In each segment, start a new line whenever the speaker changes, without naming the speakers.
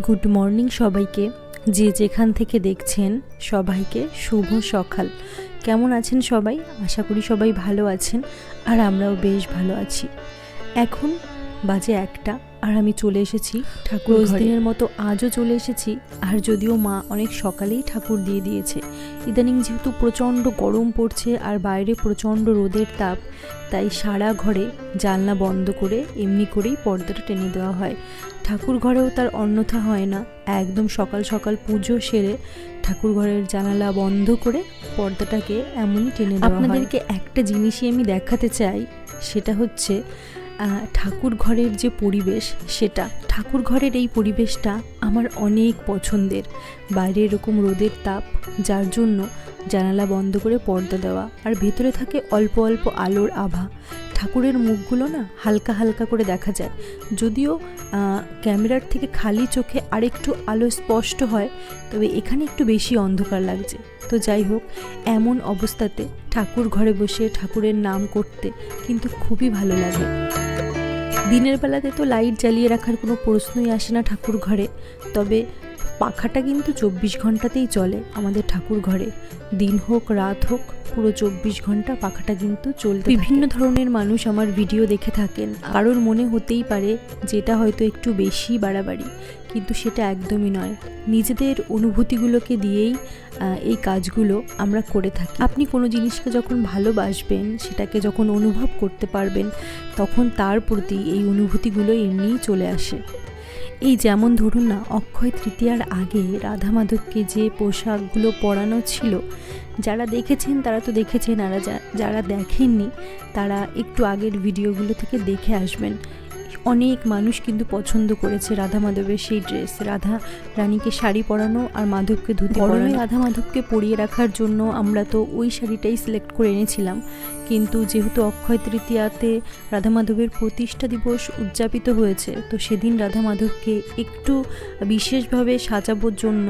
Good morning সবাইকে। যে যেখান থেকে দেখছেন সবাইকে শুভ সকাল। কেমন আছেন সবাই? আশা করি সবাই ভালো আছেন, আর আমরাও বেশ ভালো আছি। এখন বাজে একটা। আর আমি চলে এসেছি ঠাকুর দিনের মতো আজও চলে এসেছি আর যদিও মা অনেক সকালেই ঠাকুর দিয়ে দিয়েছে। ইদানিং যেহেতু প্রচণ্ড গরম পড়ছে আর বাইরে প্রচণ্ড রোদের তাপ তাই সারা ঘরে জানলা বন্ধ করে এমনি করেই পর্দাটা টেনে দেওয়া হয়। ঠাকুর ঘরেও তার অন্যথা হয় না। একদম সকাল সকাল পুজো সেরে ঠাকুর ঘরের জানালা বন্ধ করে পর্দাটাকে এমনই টেনে দেওয়া আপনাদেরকে একটা জিনিসই আমি দেখাতে চাই সেটা হচ্ছে ঠাকুর ঘরের যে পরিবেশ, সেটা। ঠাকুর ঘরের এই পরিবেশটা আমার অনেক পছন্দের। বাইরে এরকম রোদের তাপ, যার জন্য জানালা বন্ধ করে পর্দা দেওয়া, আর ভেতরে থাকে অল্প অল্প আলোর আভা। ঠাকুরের মুখগুলো না হালকা হালকা করে দেখা যায়। যদিও ক্যামেরার থেকে খালি চোখে আরেকটু আলো স্পষ্ট হয়, তবে এখানে একটু বেশি অন্ধকার লাগছে। তো যাই হোক, এমন অবস্থাতে ঠাকুর ঘরে বসে ঠাকুরের নাম করতে কিন্তু খুবই ভালো লাগে। দিনের বেলাতে তো লাইট জ্বালিয়ে রাখার কোনো প্রশ্নই আসে না ঠাকুর ঘরে তবে পাখাটা কিন্তু চব্বিশ ঘন্টাতেই চলে আমাদের ঠাকুর ঘরে। দিন হোক, রাত হোক, পুরো চব্বিশ ঘণ্টা পাখাটা কিন্তু চলতে বিভিন্ন ধরনের মানুষ আমার ভিডিও দেখে থাকেন। কারোর মনে হতেই পারে যেটা হয়তো একটু বেশি বাড়াবাড়ি, কিন্তু সেটা একদমই নয়। নিজেদের অনুভূতিগুলোকে দিয়েই এই কাজগুলো আমরা করে থাকি। আপনি কোনো জিনিসকে যখন ভালোবাসবেন, সেটাকে যখন অনুভব করতে পারবেন, তখন তার প্রতি এই অনুভূতিগুলো এমনিই চলে আসে। এই যেমন ধরুন না, অক্ষয় তৃতীয়ার আগে রাধা মাধবকে যে পোশাকগুলো পরানো ছিল, যারা দেখেছেন তারা তো দেখেছেন, আর যারা দেখেননি তারা একটু আগের ভিডিওগুলো থেকে দেখে আসবেন। অনেক মানুষ কিন্তু পছন্দ করেছে রাধা মাধবের সেই ড্রেস রাধা রানীকে শাড়ি পরানো আর মাধবকে ধুতি পরানো। রাধা মাধবকে পরিয়ে রাখার জন্য আমরা তো ওই শাড়িটাই সিলেক্ট করে এনেছিলাম। কিন্তু যেহেতু অক্ষয় তৃতীয়াতে রাধা মাধবের প্রতিষ্ঠা দিবস উদযাপিত হয়েছে তো সেদিন রাধা মাধবকে একটু বিশেষভাবে সাজাবোর জন্য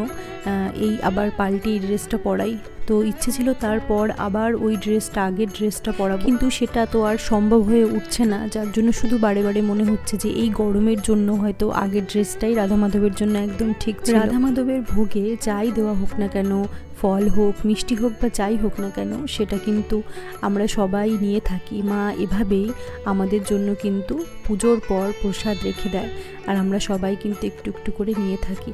এই আবার পাল্টে এই ড্রেসটা পরাই। তো ইচ্ছে ছিল তারপর আবার ওই ড্রেসটা আগের ড্রেসটা পরাবো। কিন্তু সেটা তো আর সম্ভব হয়ে উঠছে না। যার জন্য শুধু বারে বারে মনে হচ্ছে যে এই গরমের জন্য হয়তো আগের ড্রেসটাই রাধা মাধবের জন্য একদম ঠিক রাধা মাধবের ভোগে যাই দেওয়া হোক না কেন, ফল হোক, মিষ্টি হোক বা যাই হোক না কেন, সেটা কিন্তু আমরা সবাই নিয়ে থাকি। মা এভাবেই আমাদের জন্য কিন্তু পুজোর পর প্রসাদ রেখে দেয়। আর আমরা সবাই কিন্তু একটু একটু করে নিয়ে থাকি।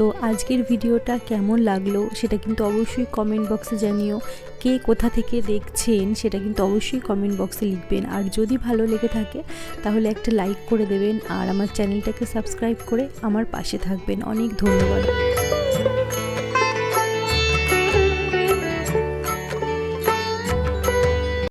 তো আজকের ভিডিওটা কেমন লাগল সেটা কিন্তু অবশ্যই কমেন্ট বক্সে জানিও। কে কোথা থেকে দেখছেন সেটা কিন্তু অবশ্যই কমেন্ট বক্সে লিখবেন। আর যদি ভালো লেগে থাকে, তাহলে একটা লাইক করে দেবেন। আর আমার চ্যানেলটাকে সাবস্ক্রাইব করে আমার পাশে থাকবেন। অনেক ধন্যবাদ।